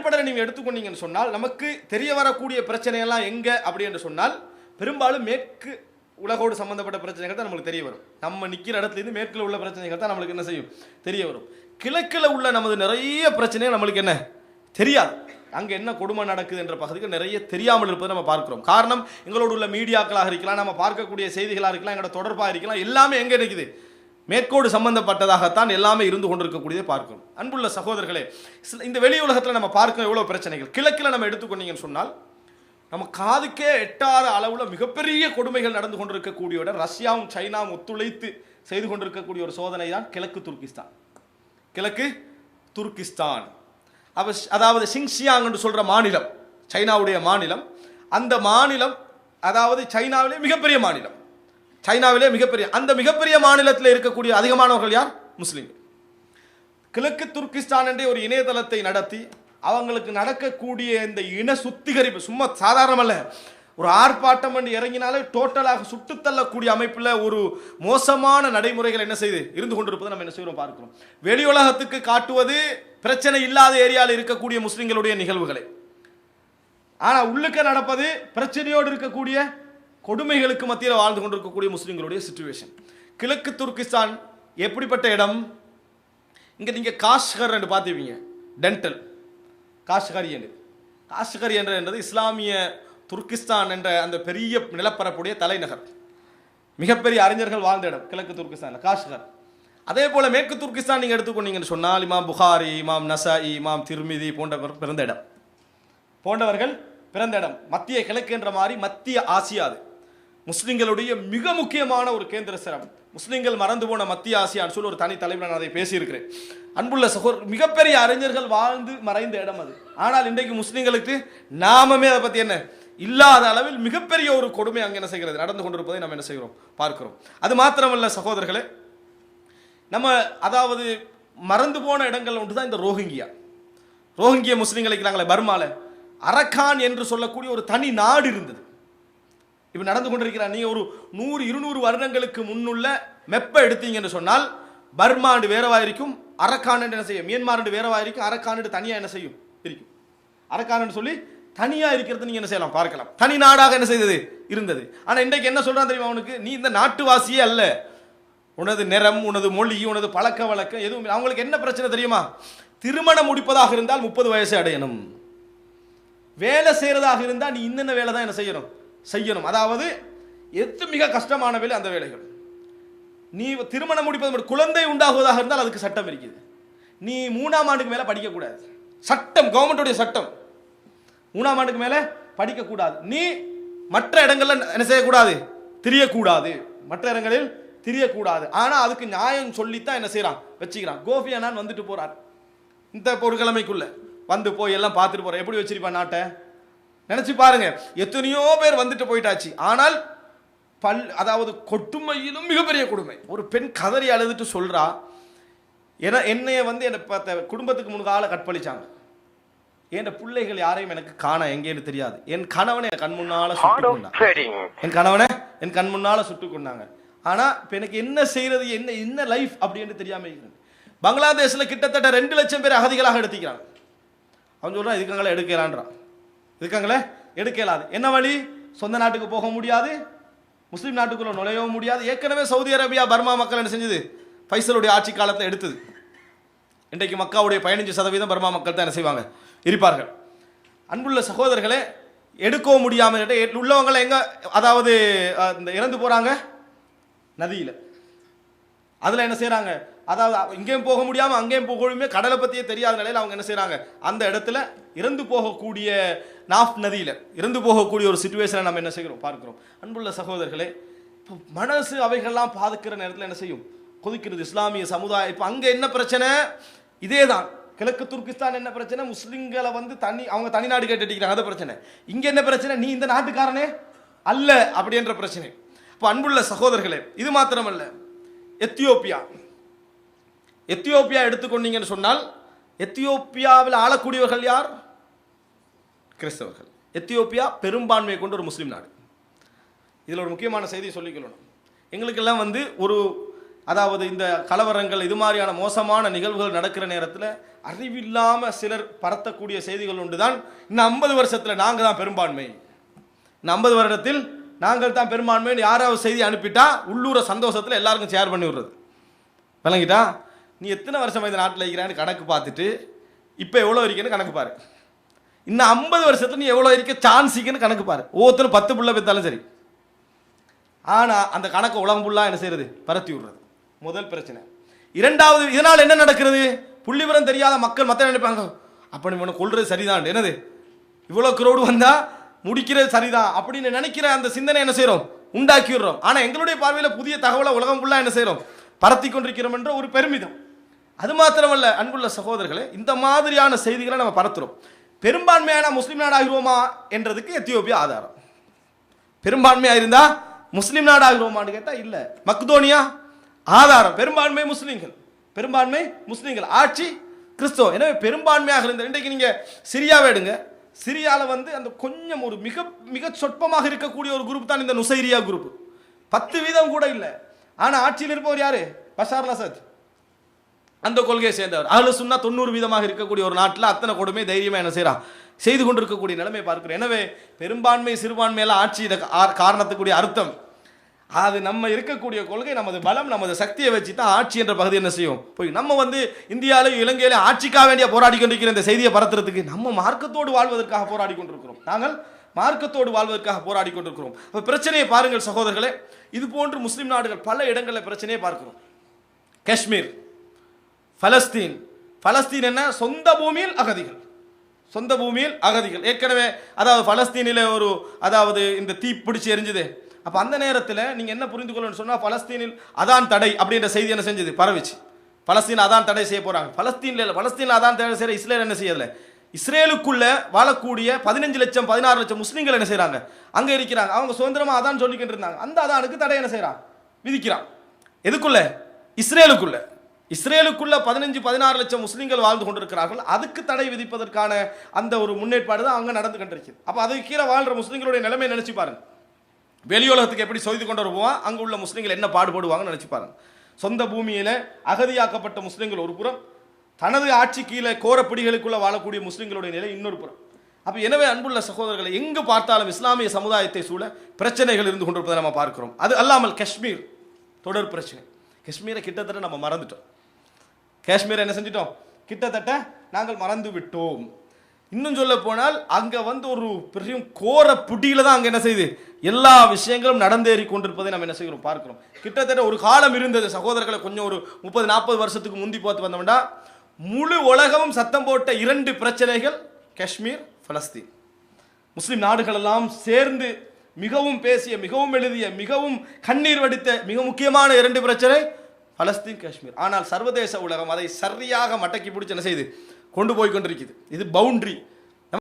அடிப்படையில் நீங்கள் எடுத்துக்கொண்டீங்கன்னு சொன்னால் நமக்கு தெரிய வரக்கூடிய பிரச்சனையெல்லாம் எங்கே அப்படி என்று சொன்னால் பெரும்பாலும் மேற்கு உலகோடு சம்மந்தப்பட்ட பிரச்சனைகள் தான் நம்மளுக்கு தெரிய வரும். நம்ம நிற்கிற இடத்துலேருந்து மேற்கில் உள்ள பிரச்சனைகள் தான் நம்மளுக்கு என்ன செய்யும்? தெரிய வரும். கிழக்கில் உள்ள நமது நிறைய பிரச்சனைகள் நம்மளுக்கு என்ன? தெரியாது. அங்கே என்ன கொடுமை நடக்குது என்ற பகுதிக்கு நிறைய தெரியாமல் இருப்பதை நம்ம பார்க்குறோம். காரணம் எங்களோடு உள்ள மீடியாக்களாக இருக்கலாம் நம்ம பார்க்கக்கூடிய செய்திகளாக இருக்கலாம் எங்களோட தொடர்பாக இருக்கலாம் எல்லாமே எங்கே இருக்குது மேற்கோடு சம்பந்தப்பட்டதாகத்தான் எல்லாமே இருந்து கொண்டிருக்கக்கூடியதை பார்க்கணும் அன்புள்ள சகோதரர்களே இந்த வெளி உலகத்தில் நம்ம பார்க்க எவ்வளோ பிரச்சனைகள்? கிழக்கில் நம்ம எடுத்துக்கொண்டீங்கன்னு சொன்னால் நம்ம காதுக்கே எட்டாத அளவில் மிகப்பெரிய கொடுமைகள் நடந்து கொண்டிருக்கக்கூடிய ரஷ்யாவும் சைனாவும் ஒத்துழைத்து செய்து கொண்டிருக்கக்கூடிய ஒரு சோதனை தான் கிழக்கு துர்கிஸ்தான். கிழக்கு துர்கிஸ்தான். அவ அதாவது சிங்ஷியாங் என்று சொல்கிற மாநிலம் சைனாவுடைய மாநிலம் அந்த மாநிலம் அதாவது சைனாவிலே மிகப்பெரிய மாநிலம். சைனாவிலே மிகப்பெரிய அந்த மிகப்பெரிய மாநிலத்தில் இருக்கக்கூடிய அதிகமானவர்கள் யார்? முஸ்லீம். கிழக்கு துர்கிஸ்தான் என்ற ஒரு இணையதளத்தை நடத்தி அவங்களுக்கு நடக்கக்கூடிய இந்த இன சுத்திகரிப்பு சும்மா சாதாரணமல்ல ஒரு ஆர்ப்பாட்டம் என்று இறங்கினாலே டோட்டலாக சுட்டுத் தள்ளக்கூடிய அமைப்பில் ஒரு மோசமான நடைமுறைகள் என்ன செய்து இருந்து கொண்டிருப்பதை நம்ம என்ன செய்கிறோம் பார்க்கிறோம். வெளி உலகத்துக்கு காட்டுவது பிரச்சனை இல்லாத ஏரியாவில் இருக்கக்கூடிய முஸ்லிம்களுடைய நிகழ்வுகளை. ஆனால் உள்ளுக்க நடப்பது பிரச்சனையோடு இருக்கக்கூடிய கொடுமைகளுக்கு மத்தியில் வாழ்ந்து கொண்டிருக்கக்கூடிய முஸ்லீம்களுடைய சுச்சுவேஷன் கிழக்கு துர்கிஸ்தான் எப்படிப்பட்ட இடம்? இங்கே நீங்கள் காஷ்கர் என்று பார்த்துப்பீங்க டென்டல் காஷ்கரி என்று. காஷ்கரி என்ற என்றது இஸ்லாமிய துர்கிஸ்தான் என்ற அந்த பெரிய நிலப்பரப்புடைய தலைநகர். மிகப்பெரிய அறிஞர்கள் வாழ்ந்த இடம் கிழக்கு துர்கிஸ்தான் காஷ்கர். அதே போல் மேற்கு துர்கிஸ்தான் நீங்கள் எடுத்துக்கொண்டீங்கன்னு சொன்னால் இமாம் புகாரி இமாம் நசாயி இமாம் திருமிதி போன்றவர் பிறந்த இடம். போன்றவர்கள் பிறந்த இடம். மத்திய கிழக்கு என்ற மாதிரி மத்திய ஆசியா அது. முஸ்லிம்களுடைய மிக முக்கியமான ஒரு கேந்திர சிரம். முஸ்லிம்கள் மறந்து போன மத்திய ஆசியான்னு சொல்லி ஒரு தனி தலைவர் நான் அதை பேசியிருக்கிறேன். அன்புள்ள சகோர் மிகப்பெரிய அறிஞர்கள் வாழ்ந்து மறைந்த இடம் அது. ஆனால் இன்றைக்கு முஸ்லிம்களுக்கு நாமமே அதை பற்றி என்ன? இல்லாத அளவில் மிகப்பெரிய ஒரு கொடுமை அங்கே என்ன செய்கிறது? நடந்து கொண்டிருப்பதை நம்ம என்ன செய்கிறோம்? பார்க்கிறோம். அது மாத்திரமல்ல சகோதரர்களே நம்ம அதாவது மறந்து போன இடங்கள் ஒன்று தான் இந்த ரோஹிங்கியா. ரோஹிங்கிய முஸ்லீம்களை இருக்கிறாங்களே பர்மால அரக்கான் என்று சொல்லக்கூடிய ஒரு தனி நாடு இருந்தது. இப்போ நடந்து கொண்டிருக்கிறார் நீங்கள் ஒரு நூறு இருநூறு வருடங்களுக்கு முன்னுள்ள மெப்பை எடுத்தீங்கன்னு சொன்னால் பர்மாண்டு வேறவா இருக்கும் அரக்கான் என்ன செய்யும்? மியன்மார் வேறவா இருக்கும் அரக்கான் தனியாக என்ன செய்யும்? இருக்கும் அரக்கான் சொல்லி தனியாக இருக்கிறது நீங்கள் என்ன செய்யலாம்? பார்க்கலாம். தனி நாடாக என்ன செய்தது? இருந்தது. ஆனால் இன்றைக்கு என்ன சொல்கிறான் தெரியுமா அவனுக்கு? நீ இந்த நாட்டுவாசியே அல்ல. உனது நிறம் உனது மொழி உனது பழக்க வழக்கம் எதுவும் இல்லை. அவங்களுக்கு என்ன பிரச்சனை தெரியுமா? திருமணம் முடிப்பதாக இருந்தால் முப்பது வயசு அடையணும். வேலை செய்கிறதாக இருந்தால் நீ இன்னென்ன வேலை தான் என்ன செய்யணும்? செய்யணும். அதாவது எது மிக கஷ்டமான வேலை அந்த வேலைகள். நீ திருமணம் முடிப்பது குழந்தை உண்டாகுவதாக இருந்தால் அதுக்கு சட்டம் இருக்குது. நீ மூணாம் ஆண்டுக்கு மேலே படிக்கக்கூடாது. சட்டம் கவர்மெண்ட்டுடைய சட்டம். மூணாம் ஆண்டுக்கு மேலே படிக்கக்கூடாது. நீ மற்ற இடங்களில் என்ன செய்யக்கூடாது? திரியக்கூடாது. மற்ற இடங்களில் திரியக்கூடாது. ஆனால் அதுக்கு நியாயம் சொல்லித்தான் என்ன செய்கிறான் வச்சுக்கிறான். கோபி அண்ணான் வந்துட்டு போகிறார் இந்த பொருட்கிழமைக்குள்ளே வந்து போய் எல்லாம் பார்த்துட்டு போகிறேன் எப்படி வச்சிருப்பான் நாட்டை? நினைச்சு பாருங்க. எத்தனையோ பேர் வந்துட்டு போயிட்டாச்சு. ஆனால் பல் அதாவது கொடுமையிலும் மிகப்பெரிய கொடுமை. ஒரு பெண் கதறி அழுதுட்டு சொல்றா என என்னைய வந்து என்னை குடும்பத்துக்கு முன்கால கற்பழிச்சாங்க. என் பிள்ளைகள் யாரையும் எனக்கு காண எங்கேன்னு தெரியாது. என் கணவனை என் கண் முன்னால. என் கணவனை என் கண் முன்னால சுட்டு கொண்டாங்க ஆனா இப்ப எனக்கு என்ன செய்யறது என்ன என்ன லைஃப் அப்படின்னு தெரியாம பங்களாதேஷ்ல கிட்டத்தட்ட ரெண்டு லட்சம் பேர் அகதிகளாக எடுத்துக்கிறாங்க. அவன் சொல்றான் இதுக்காங்களே இருக்காங்களே? எடுக்க இயலாது. என்ன வழி? சொந்த நாட்டுக்கு போக முடியாது. முஸ்லீம் நாட்டுக்குள்ள நுழையவும் முடியாது. ஏற்கனவே சவுதி அரேபியா பர்மா மக்கள் என்ன செஞ்சது? பைசலுடைய ஆட்சி காலத்தில் எடுத்தது. இன்றைக்கு மக்காவுடைய பதினஞ்சு சதவீதம் பர்மா மக்கள் தான் என்ன செய்வாங்க? இருப்பார்கள். அன்புள்ள சகோதரர்களே எடுக்கவும் முடியாமல் உள்ளவங்களை எங்கே அதாவது இந்த இறந்து போகிறாங்க நதியில். அதில் என்ன செய்கிறாங்க அதாவது இங்கேயும் போக முடியாமல் அங்கேயும் போகணுமே கடலை பற்றியே தெரியாத நிலையில் அவங்க என்ன செய்கிறாங்க அந்த இடத்துல இறந்து போகக்கூடிய நாஃப் நதியில் இறந்து போகக்கூடிய ஒரு சுச்சுவேஷனை நம்ம என்ன செய்கிறோம்? பார்க்குறோம். அன்புள்ள சகோதரர்களே இப்போ மனசு அவைகள்லாம் பாதுக்கிற நேரத்தில் என்ன செய்யும்? கொதிக்கிறது. இஸ்லாமிய சமுதாயம் இப்போ அங்கே என்ன பிரச்சனை? இதே தான் கிழக்கு துர்கிஸ்தான் என்ன பிரச்சனை? முஸ்லீம்களை வந்து தனி அவங்க தனிநாடு கேட்டுக்கிறாங்க அது பிரச்சனை. இங்கே என்ன பிரச்சனை? நீ இந்த நாட்டுக்காரனே? அல்ல அப்படின்ற பிரச்சனை. இப்போ அன்புள்ள சகோதரர்களே இது மாத்திரமல்ல. எத்தியோப்பியா. எத்தியோப்பியா எடுத்துக்கொண்டீங்கன்னு சொன்னால் எத்தியோப்பியாவில் ஆளக்கூடியவர்கள் யார்? கிறிஸ்தவர்கள். எத்தியோப்பியா பெரும்பான்மையை கொண்ட ஒரு முஸ்லீம் நாடு. இதில் ஒரு முக்கியமான செய்தியை சொல்லிக்கொள்ளணும் எங்களுக்கெல்லாம் வந்து ஒரு அதாவது இந்த கலவரங்கள் இது மாதிரியான மோசமான நிகழ்வுகள் நடக்கிற நேரத்தில் அறிவில்லாமல் சிலர் பரத்தக்கூடிய செய்திகள் உண்டு தான் இன்னும் ஐம்பது வருஷத்தில் நாங்கள் தான் பெரும்பான்மை. இந்த ஐம்பது வருடத்தில் நாங்கள் தான் பெரும்பான்மைன்னு யாராவது செய்தி அனுப்பிட்டா உள்ளூர சந்தோஷத்தில் எல்லாருக்கும் ஷேர் பண்ணி விடுறது. விளங்கிட்டா? நீ எத்தனை வருஷம் இந்த நாட்டில் இருக்கிறான்னு கணக்கு பார்த்துட்டு இப்போ எவ்வளோ இருக்கேன்னு கணக்கு பாரு. இன்னும் ஐம்பது வருஷத்தில் நீ எவ்வளோ இருக்க சான்ஸ் இருக்குன்னு கணக்கு பாரு. ஒவ்வொருத்தரும் பத்து புள்ள பெற்றாலும் சரி. ஆனால் அந்த கணக்கை உலகம் ஃபுல்லாக என்ன செய்யறது? பரத்தி விடுறது. முதல் பிரச்சனை. இரண்டாவது இதனால் என்ன நடக்கிறது? புள்ளிவரம் தெரியாத மக்கள் மற்ற நினைப்பாங்க? அப்படி இவனை கொள்வது சரிதான். என்னது? இவ்வளோ crowd வந்தால் முடிக்கிறது சரிதான். அப்படின்னு நினைக்கிற அந்த சிந்தனை என்ன செய்கிறோம் உண்டாக்கி விடுறோம் ஆனால் எங்களுடைய பார்வையில் புதிய தகவலை உலகம் ஃபுல்லாக என்ன செய்கிறோம் பரத்தி கொண்டிருக்கிறோம் என்ற ஒரு பெருமிதம். அது மாத்திரமல்ல அன்புள்ள சகோதரர்களே இந்த மாதிரியான செய்திகளை நம்ம பரத்துறோம். பெரும்பான்மையான முஸ்லீம் நாடாகிருவோமா என்றதுக்கு எத்தியோப்பியா ஆதாரம். பெரும்பான்மையா இருந்தா முஸ்லீம் நாடாகிறோமான்னு கேட்டா இல்ல. மக்தோனியா ஆதாரம். பெரும்பான்மை முஸ்லீம்கள். பெரும்பான்மை முஸ்லீம்கள். ஆட்சி கிறிஸ்தவம் எனவே பெரும்பான்மையாக இருந்த இன்றைக்கு நீங்க சிரியாவை எடுங்க. சிரியாவில் வந்து அந்த கொஞ்சம் ஒரு மிக மிக சொற்பமாக இருக்கக்கூடிய ஒரு குரூப் தான் இந்த நுசைரியா குரூப் பத்து வீதம் கூட இல்லை. ஆனால் ஆட்சியில் இருப்பவர் யாரு? பஷார் அல் அசத். அந்த கொள்கையை சேர்ந்தவர். அதில் சொன்னால் தொண்ணூறு வீதமாக இருக்கக்கூடிய ஒரு நாட்டில் அத்தனை கொடுமை தைரியமாக என்ன செய்கிறான் செய்து கொண்டிருக்கக்கூடிய நிலைமை பார்க்கிறோம். எனவே பெரும்பான்மை சிறுபான்மையெல்லாம் ஆட்சி இதை ஆ- காரணத்துக்குரிய அர்த்தம். அது நம்ம இருக்கக்கூடிய கொள்கை நமது பலம் நமது சக்தியை வச்சு தான் ஆட்சி என்ற பகுதி என்ன செய்யும்? போய் நம்ம வந்து இந்தியாவிலும் இலங்கையிலையும் ஆட்சிக்காக வேண்டிய போராடி கொண்டிருக்கிற இந்த செய்தியை பரத்துறதுக்கு நம்ம மார்க்கத்தோடு வாழ்வதற்காக போராடி கொண்டிருக்கிறோம். நாங்கள் மார்க்கத்தோடு வாழ்வதற்காக போராடி கொண்டிருக்கிறோம். அப்ப பிரச்சனையை பாருங்கள் சகோதரர்களே. இது போன்று முஸ்லீம் நாடுகள் பல இடங்களில் பிரச்சனையை பார்க்கிறோம். காஷ்மீர். பலஸ்தீன் பலஸ்தீன் என்ன? சொந்த பூமியில் அகதிகள். சொந்த பூமியில் அகதிகள். ஏற்கனவே அதாவது பலஸ்தீனில் ஒரு அதாவது இந்த தீ பிடிச்சி எரிஞ்சுது. அப்போ அந்த நேரத்தில் நீங்கள் என்ன புரிந்து கொள்ளணும்னு சொன்னால் பலஸ்தீனில் அதான் தடை அப்படின்ற செய்தி என்ன செஞ்சது? பரவிச்சு. பலஸ்தீன் அதான் தடை செய்ய போகிறாங்க பலஸ்தீனில் இல்லை பலஸ்தீனில் அதான் தடை செய்கிற இஸ்ரேல் என்ன செய்யலை இஸ்ரேலுக்குள்ள வாழக்கூடிய பதினஞ்சு லட்சம் பதினாறு லட்சம் முஸ்லீம்கள் என்ன செய்கிறாங்க அங்கே இருக்கிறாங்க. அவங்க சுதந்திரமா அதான் சொல்லிக்கிட்டு இருந்தாங்க. அந்த அதானுக்கு தடை என்ன செய்கிறான் விதிக்கிறான். எதுக்குள்ள? இஸ்ரேலுக்குள்ள. இஸ்ரேலுக்குள்ள பதினஞ்சு பதினாறு லட்சம் முஸ்லீம்கள் வாழ்ந்து கொண்டிருக்கிறார்கள். அதுக்கு தடை விதிப்பதற்கான அந்த ஒரு முன்னேற்பாடு தான் அங்கே நடந்து கொண்டிருக்குது. அப்போ அதுக்கு கீழே வாழ்ற முஸ்லீம்களுடைய நிலைமை நினைச்சு பாருங்க. வெளியுலகத்துக்கு எப்படி செய்து கொண்டு வருவோம் அங்கே உள்ள முஸ்லீம்கள் என்ன பாடுபடுவாங்கன்னு நினைச்சு பாருங்க. சொந்த பூமியில் அகதியாக்கப்பட்ட முஸ்லீம்கள் ஒரு புறம் தனது ஆட்சி கீழே கோரப்பிடிகளுக்குள்ள வாழக்கூடிய முஸ்லீம்களுடைய நிலை இன்னொரு புறம். அப்போ எனவே அன்புள்ள சகோதரர்களை எங்கு பார்த்தாலும் இஸ்லாமிய சமுதாயத்தை சூழ பிரச்சனைகள் இருந்து கொண்டிருப்பதை நம்ம பார்க்கிறோம். அது அல்லாமல் காஷ்மீர் தொடர் பிரச்சனை. காஷ்மீரை கிட்டத்தட்ட நம்ம மறந்துட்டோம். காஷ்மீரை என்ன செஞ்சிட்டோம்? கிட்டத்தட்ட நாங்கள் மறந்து விட்டோம். இன்னும் சொல்ல போனால் அங்கே வந்து ஒரு பெரிய கோர புட்டியில் தான் அங்கே என்ன செய்யுது எல்லா விஷயங்களும் நடந்தேறி கொண்டிருப்பதை நம்ம என்ன செய்கிறோம்? பார்க்கிறோம். கிட்டத்தட்ட ஒரு காலம் இருந்தது. சகோதரர்களை கொஞ்சம் ஒரு முப்பது நாற்பது வருஷத்துக்கு முந்தி பார்த்து வந்தோம்னா முழு உலகமும் சத்தம் போட்ட இரண்டு பிரச்சனைகள் காஷ்மீர் பலஸ்தீன். முஸ்லீம் நாடுகளெல்லாம் சேர்ந்து மிகவும் பேசிய மிகவும் எழுதிய மிகவும் கண்ணீர் வடித்த மிக முக்கியமான இரண்டு பிரச்சனை பலஸ்தீன் காஷ்மீர். ஆனால் சர்வதேச உலகம் அதை சரியாக மடக்கி பிடிச்சு என்ன செய்யுது கொண்டு போய் கொண்டிருக்குது இது பவுண்ட்ரி